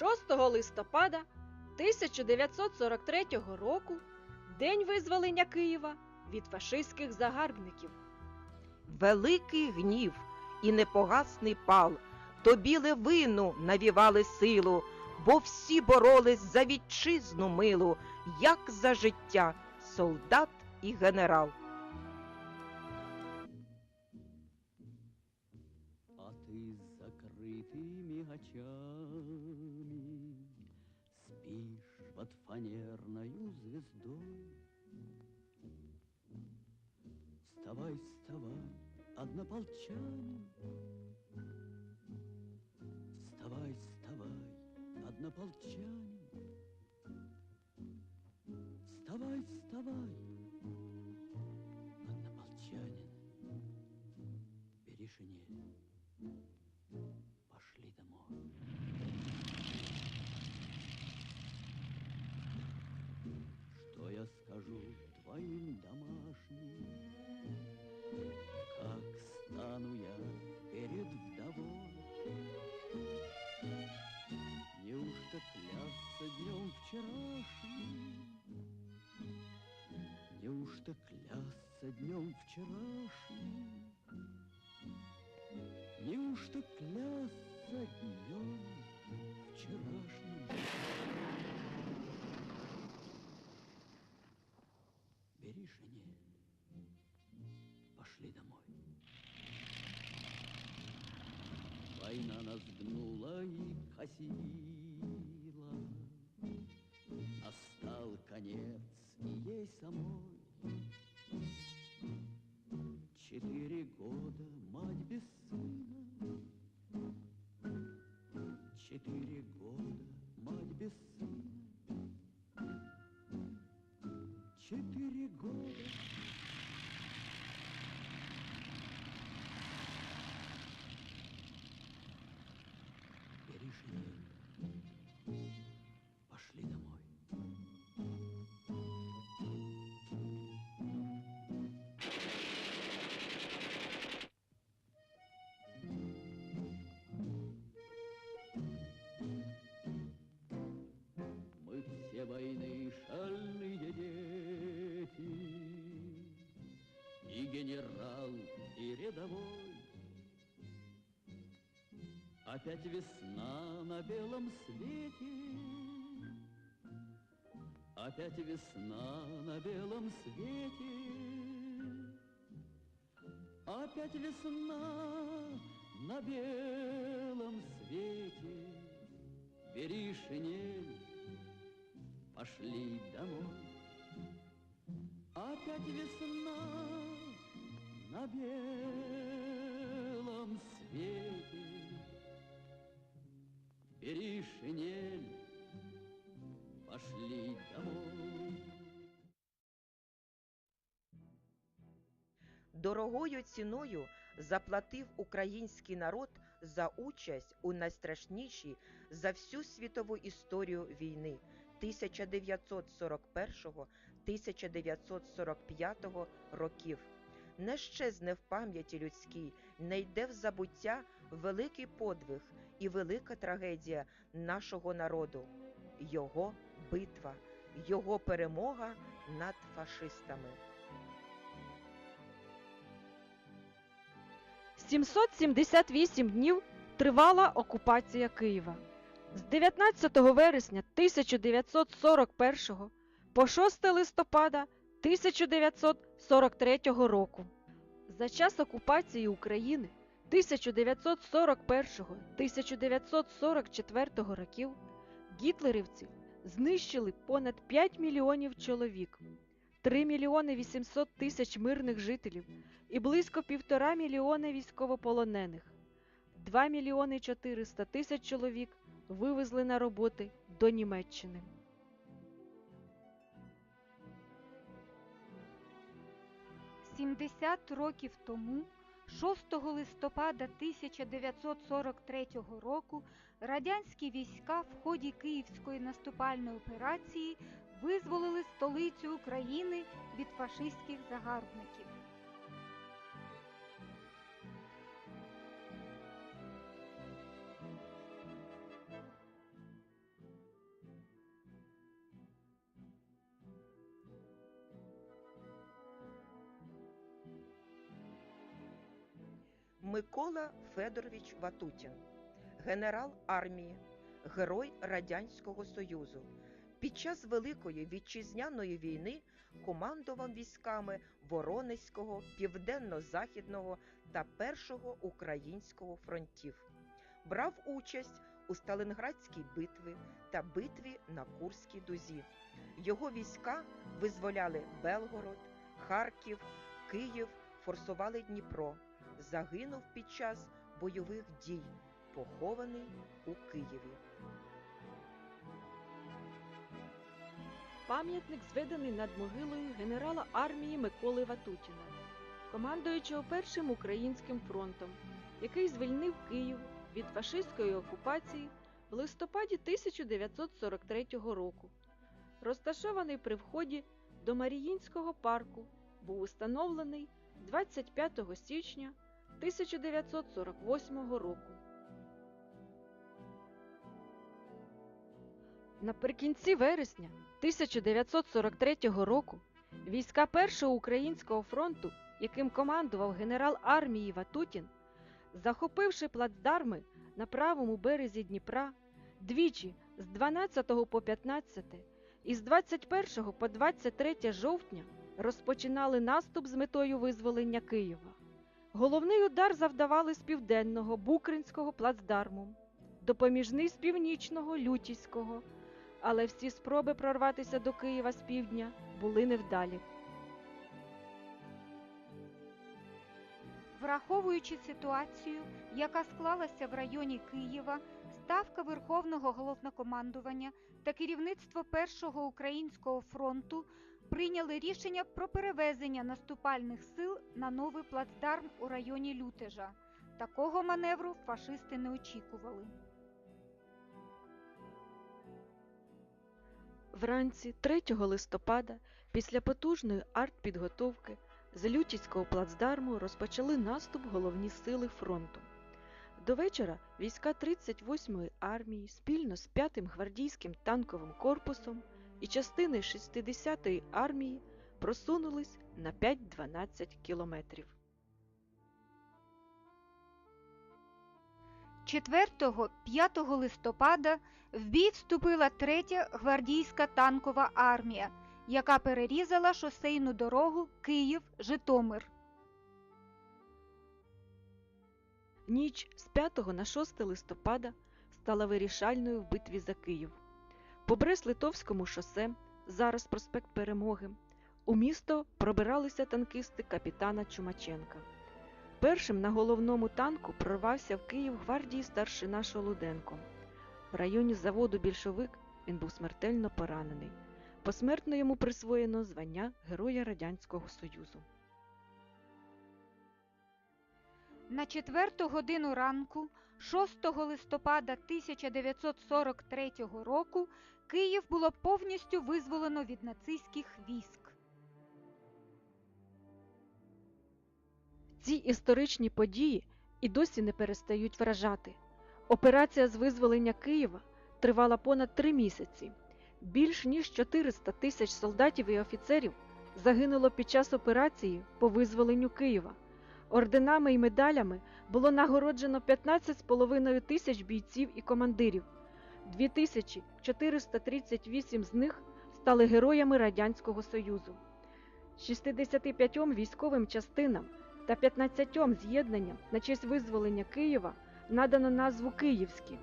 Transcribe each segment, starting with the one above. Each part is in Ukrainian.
6 листопада 1943 року День визволення Києва від фашистських загарбників. Великий гнів і непогасний пал, тобі левину навівали силу, бо всі боролись за вітчизну милу, як за життя, солдат і генерал. Закрытыми очами. Спишь под фанерною звездой. Вставай, вставай, однополчанин, Вставай, вставай, однополчанин, Вставай, вставай, однополчанин, Бери шинель, пошли домой. Что я скажу твоим домашним, Как стану я перед вдовой? Неужто клясться днем вчерашним? Неужто клясться днем вчерашним? Неужто клясться днем вчерашним? Бери шинель, пошли домой. Война нас гнула и косила, Настал конец и ей самой. Четыре года мать без Четыре года мать без сына, Четыре года. Бери и рядовой. Опять весна на белом свете, Опять весна на белом свете, Опять весна на белом свете. Бери шинель, пошли домой. Опять весна на белом свете. Бери шинель, пошли домой. Дорогою ціною заплатив український народ за участь у найстрашнішій за всю світову історію війни 1941-1945 років. Не щезне в пам'яті людській, не йде в забуття великий подвиг і велика трагедія нашого народу, його битва, його перемога над фашистами. 778 днів тривала окупація Києва. З 19 вересня 1941 по 6 листопада 1943 року. За час окупації України 1941-1944 років гітлерівці знищили понад 5 мільйонів чоловік, 3 мільйони 800 тисяч мирних жителів і близько півтора мільйони військовополонених. 2 мільйони 400 тисяч чоловік вивезли на роботи до Німеччини. Сімдесят років тому, 6 листопада 1943 року, радянські війська в ході Київської наступальної операції визволили столицю України від фашистських загарбників. Микола Федорович Ватутін, генерал армії, герой Радянського Союзу. Під час Великої вітчизняної війни командував військами Воронезького, Південно-Західного та Першого українського фронтів. Брав участь у Сталінградській битві та битві на Курській дузі. Його війська визволяли Белгород, Харків, Київ, форсували Дніпро. Загинув під час бойових дій, похований у Києві. Пам'ятник зведений над могилою генерала армії Миколи Ватутіна, командуючого Першим українським фронтом, який звільнив Київ від фашистської окупації в листопаді 1943 року. Розташований при вході до Маріїнського парку, був установлений 25 січня 1948 року. Наприкінці вересня 1943 року війська Першого українського фронту, яким командував генерал армії Ватутін, захопивши плацдарми на правому березі Дніпра, двічі з 12 по 15 і з 21 по 23 жовтня розпочинали наступ з метою визволення Києва. Головний удар завдавали з південного Букринського плацдарму, допоміжний з північного Лютіського, але всі спроби прорватися до Києва з півдня були невдалі. Враховуючи ситуацію, яка склалася в районі Києва, Ставка Верховного головнокомандування та керівництво Першого українського фронту прийняли рішення про перевезення наступальних сил на новий плацдарм у районі Лютежа. Такого маневру фашисти не очікували. Вранці 3 листопада, після потужної артпідготовки, з Лютіцького плацдарму розпочали наступ головні сили фронту. До вечора війська 38-ї армії спільно з 5-м гвардійським танковим корпусом і частиною 60-ї армії просунулись на 5-12 кілометрів. 4-5 листопада в бій вступила 3-я гвардійська танкова армія, яка перерізала шосейну дорогу Київ-Житомир. Ніч з 5 на 6 листопада стала вирішальною в битві за Київ. По Брест-Литовському шосе, зараз проспект Перемоги, у місто пробиралися танкисти капітана Чумаченка. Першим на головному танку прорвався в Київ гвардії старшина Шолуденко. В районі заводу більшовик він був смертельно поранений. Посмертно йому присвоєно звання Героя Радянського Союзу. На четверту годину ранку, 6 листопада 1943 року, Київ було повністю визволено від нацистських військ. Ці історичні події і досі не перестають вражати. Операція з визволення Києва тривала понад три місяці. Більш ніж 400 тисяч солдатів і офіцерів загинуло під час операції по визволенню Києва. Орденами і медалями було нагороджено 15,5 тисяч бійців і командирів. 2438 з них стали героями Радянського Союзу. 65 військовим частинам та 15 з'єднанням на честь визволення Києва надано назву Київські.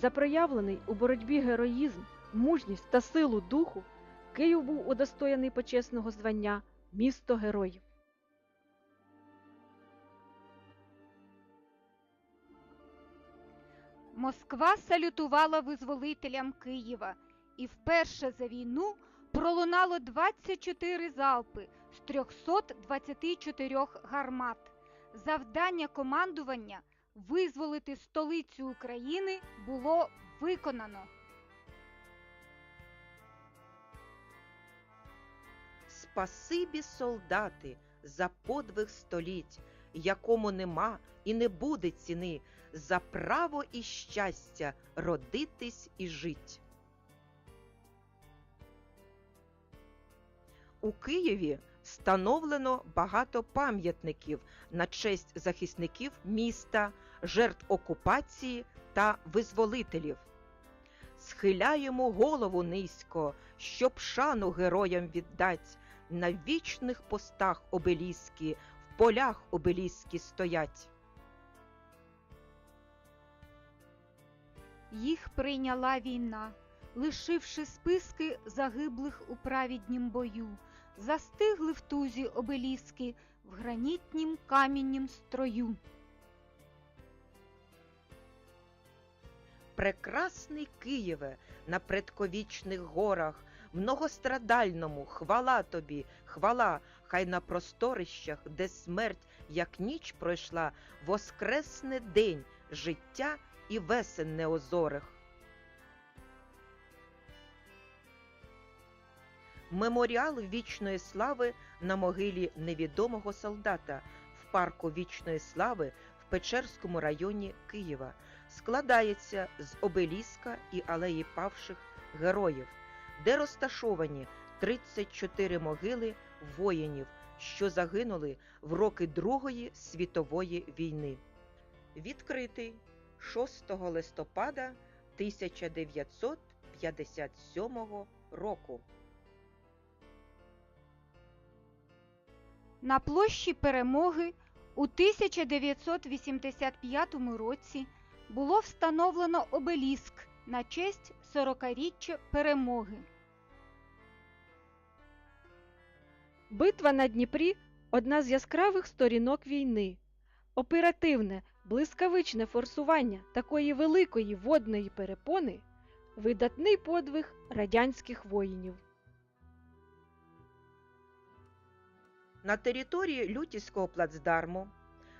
За проявлений у боротьбі героїзм, мужність та силу духу Київ був удостоєний почесного звання Місто Героїв. Москва салютувала визволителям Києва, і вперше за війну пролунало 24 залпи з 324 гармат. Завдання командування визволити столицю України було виконано. Спасибі, солдати, за подвиг століть, якому нема і не буде ціни, за право і щастя родитись і жить. У Києві Встановлено багато пам'ятників на честь захисників міста, жертв окупації та визволителів. Схиляємо голову низько, щоб шану героям віддать. На вічних постах обеліски, в полях обеліски стоять. Їх прийняла війна, лишивши списки загиблих у правіднім бою, застигли в тузі обеліски в гранітнім каміннім строю. Прекрасний Києве на предковічних горах, многострадальному, хвала тобі, хвала, хай на просторищах, де смерть, як ніч пройшла, воскресне день життя і весен неозорих. Меморіал вічної слави на могилі невідомого солдата в парку вічної слави в Печерському районі Києва складається з обеліска і алеї павших героїв, де розташовані 34 могили воїнів, що загинули в роки Другої світової війни. Відкритий 6 листопада 1957 року. На площі Перемоги у 1985 році було встановлено обеліск на честь 40-річчя перемоги. Битва на Дніпрі одна з яскравих сторінок війни. Оперативне, блискавичне форсування такої великої водної перепони видатний подвиг радянських воїнів. На території Лютівського плацдарму,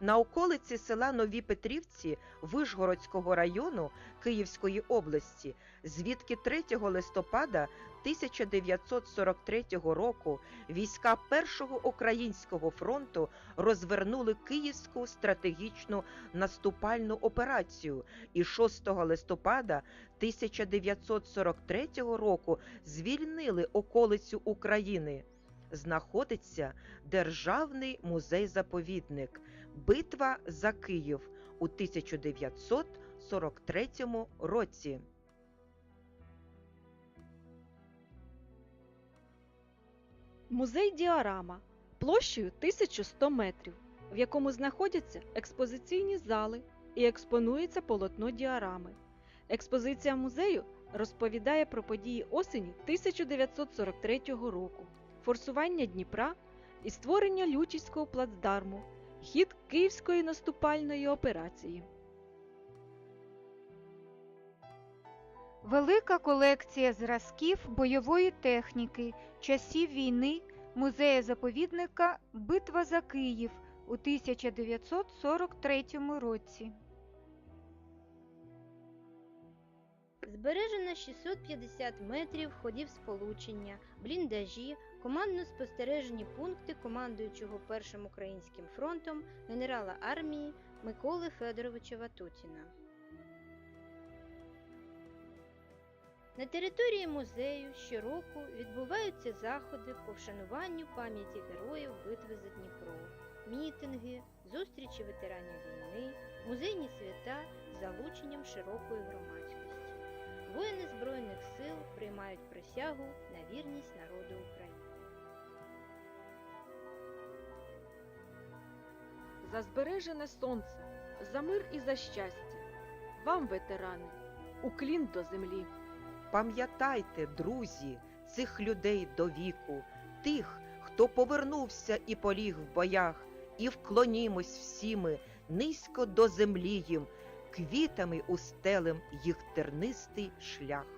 на околиці села Нові Петрівці Вишгородського району Київської області, звідки 3 листопада 1943 року війська Першого українського фронту розвернули Київську стратегічну наступальну операцію і 6 листопада 1943 року звільнили околицю України знаходиться Державний музей-заповідник Битва за Київ у 1943 році. Музей Діарама площею 1100 метрів, в якому знаходяться експозиційні зали і експонується полотно діарами. Експозиція музею розповідає про події осені 1943 року, форсування Дніпра і створення Лютівського плацдарму, хід Київської наступальної операції. Велика колекція зразків бойової техніки часів війни музея-заповідника Битва за Київ у 1943 році. Збережено 650 метрів ходів сполучення, бліндажі, командно-спостережні пункти командуючого Першим українським фронтом генерала армії Миколи Федоровича Ватутіна. На території музею щороку відбуваються заходи по вшануванню пам'яті героїв битви за Дніпро, мітинги, зустрічі ветеранів війни, музейні свята з залученням широкої громадськості. Воїни Збройних сил приймають присягу на вірність народу України. За збережене сонце, за мир і за щастя. Вам, ветерани, уклін до землі. Пам'ятайте, друзі, цих людей до віку, тих, хто повернувся і поліг в боях, і вклонімось всі ми низько до землі їм, квітами устелем їх тернистий шлях.